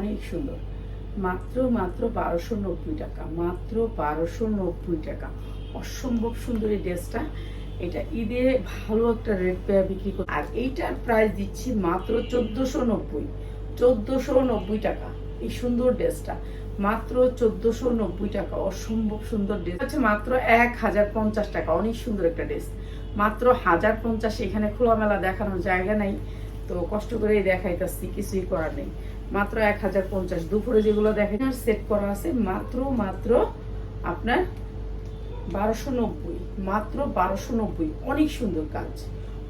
অনেক সুন্দর। মাত্র মাত্র বারোশো নব্বই টাকা, মাত্র বারোশো নব্বই টাকা। অসম্ভব সুন্দর এই ড্রেসটা। এটা ঈদে ভালো একটা রেট পেয়ে বিক্রি করে আর এইটার প্রাইস দিচ্ছি মাত্র চোদ্দোশো নব্বই। চোদ্দোশো নব্বই টাকা এই সুন্দর ড্রেসটা। মাত্র চোদ্দোশো নব্বই টাকা, অসম্ভব সুন্দর ড্রেস। হচ্ছে মাত্র এক হাজার পঞ্চাশ টাকা, অনেক সুন্দর একটা ড্রেস। মাত্র হাজার পঞ্চাশ, এখানে খোলামেলা দেখানোর জায়গা নাই। তো কষ্ট করেই দেখাইতেছি, কিছুই করার নেই। মাত্র এক হাজার পঞ্চাশ। দুপুরে যেগুলো দেখেন সেট করা আছে মাত্র মাত্র আপনার বারোশো নব্বই। মাত্র বারোশো নব্বই। অনেক সুন্দর কাজ।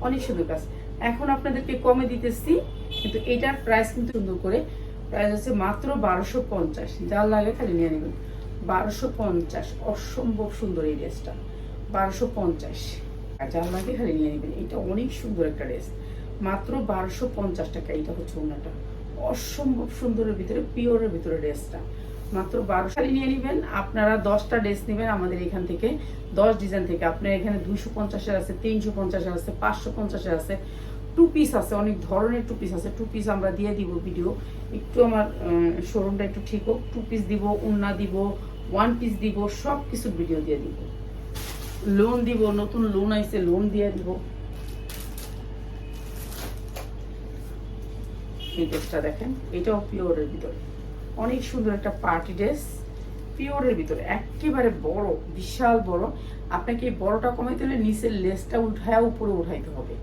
অনেক সুন্দর কাজ। এখন আপনাদেরকে কমে দিতেছি, কিন্তু এটার প্রাইস কিন্তু সুন্দর করে। প্রাইস হচ্ছে মাত্র বারোশো পঞ্চাশ। যার লাগে খালি নিয়ে নেবেন। বারোশো পঞ্চাশ। অসম্ভব সুন্দর এই ড্রেসটা বারোশো পঞ্চাশ। যার লাগে খালি নিয়ে নেবেন। এটা অনেক সুন্দর একটা ড্রেস মাত্র বারোশো পঞ্চাশ টাকা এটা হচ্ছে ওনাটা। অসম্ভব সুন্দরের ভিতরে, পিওরের ভিতরে ড্রেসটা। মাত্র বারোশো শাড়ি নিয়ে নেবেন, আপনারা দশটা ড্রেস নেবেন আমাদের এখান থেকে, দশ ডিজাইন থেকে। আপনার এখানে দুইশো পঞ্চাশের আছে, তিনশো পঞ্চাশের আছে, পাঁচশো পঞ্চাশের আছে। টু পিস আছে, অনেক ধরনের টু পিস আছে। টু পিস আমরা দিয়ে দিব ভিডিও একটু আমার শোরুমটা একটু ঠিক হোক। টু পিস দিব, উন্না দিব ওয়ান পিস দিব সব কিছুর ভিডিও দিয়ে দিব। লোন দিব, নতুন লোন আইসে লোন দিয়ে দিব। এই ড্রেসটা দেখেন, এটাও পিওরের ভিতরে। অনেক সুন্দর একটা পার্টি ড্রেস, পিওরের ভিতরে, একেবারে বড়, বিশাল বড়। আপনাকে এই বড়টা কমাইতে হলে নিচের লেসটা উঠায় উপরে উঠাইতে হবে,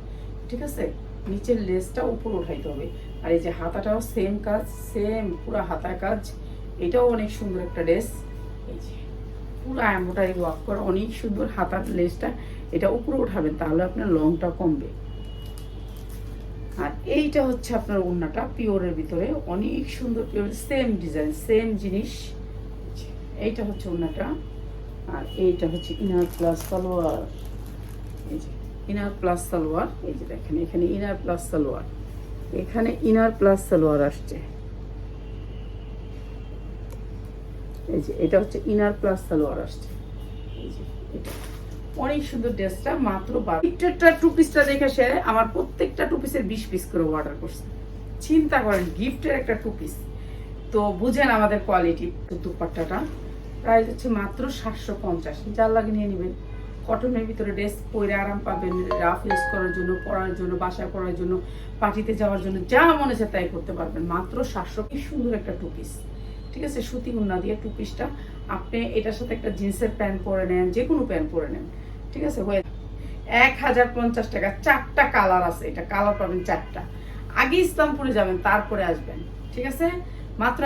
ঠিক আছে? নিচের লেসটা উপরে উঠাইতে হবে। আর এই যে হাতাটাও সেম কাজ সেম পুরো হাতার কাজ। এটাও অনেক সুন্দর একটা ড্রেস। এই যে, পুরো এম্বোটারি ওয়ার্ক করা, অনেক সুন্দর হাতার লেসটা, এটা উপরে উঠাবেন, তাহলে আপনার লংটা কমবে। আর এইটা হচ্ছে আপনার ওড়নাটা, পিওরের ভিতরে অনেক সুন্দর পিওর সেম ডিজাইন সেম জিনিস। এইটা হচ্ছে ওড়নাটা, আর এইটা হচ্ছে ইনার প্লাস সালোয়ার। এই যে ইনার প্লাস সালোয়ার, এই যে দেখেন, এখানে ইনার প্লাস সালোয়ার। এখানে ইনার প্লাস সালোয়ার আসছে। এই যে, এটা হচ্ছে ইনার প্লাস সালোয়ার আসছে। এই যে, এটা। অনেক সুন্দর ড্রেসটা মাত্র গিফটেরটা টু পিসটা দেখে সে আমার প্রত্যেকটা টু পিসের বিশ পিস করে অর্ডার করছে। চিন্তা করেন, গিফটের একটা টু পিস তো বুঝেন আমাদের কোয়ালিটি দুপাট্টাটা। প্রাইস হচ্ছে মাত্র সাতশো পঞ্চাশ। যার লাগে নিয়ে নেবেন। কটনের ভিতরে ড্রেস পরে আরাম পাবেন রাফ ইউজ করার জন্য, পরার জন্য, বাসায় পরার জন্য পার্টিতে যাওয়ার জন্য, যা মনে হচ্ছে তাই করতে পারবেন। মাত্র সাতশো কি সুন্দর একটা টু পিস ঠিক আছে? সুতি উন্না দিয়ে টু। পিসটা আপনি এটার সাথে একটা জিন্সের প্যান্ট পরে নেন যে কোনো প্যান্ট পরে নেন। ঠিক আছে, হয়ে এক হাজার পঞ্চাশ টাকা, চারটা কালার আছে, এটা কালার পাবেন চারটা। আগে ইসলামপুরে যাবেন, তারপরে আসবেন, ঠিক আছে? মাত্র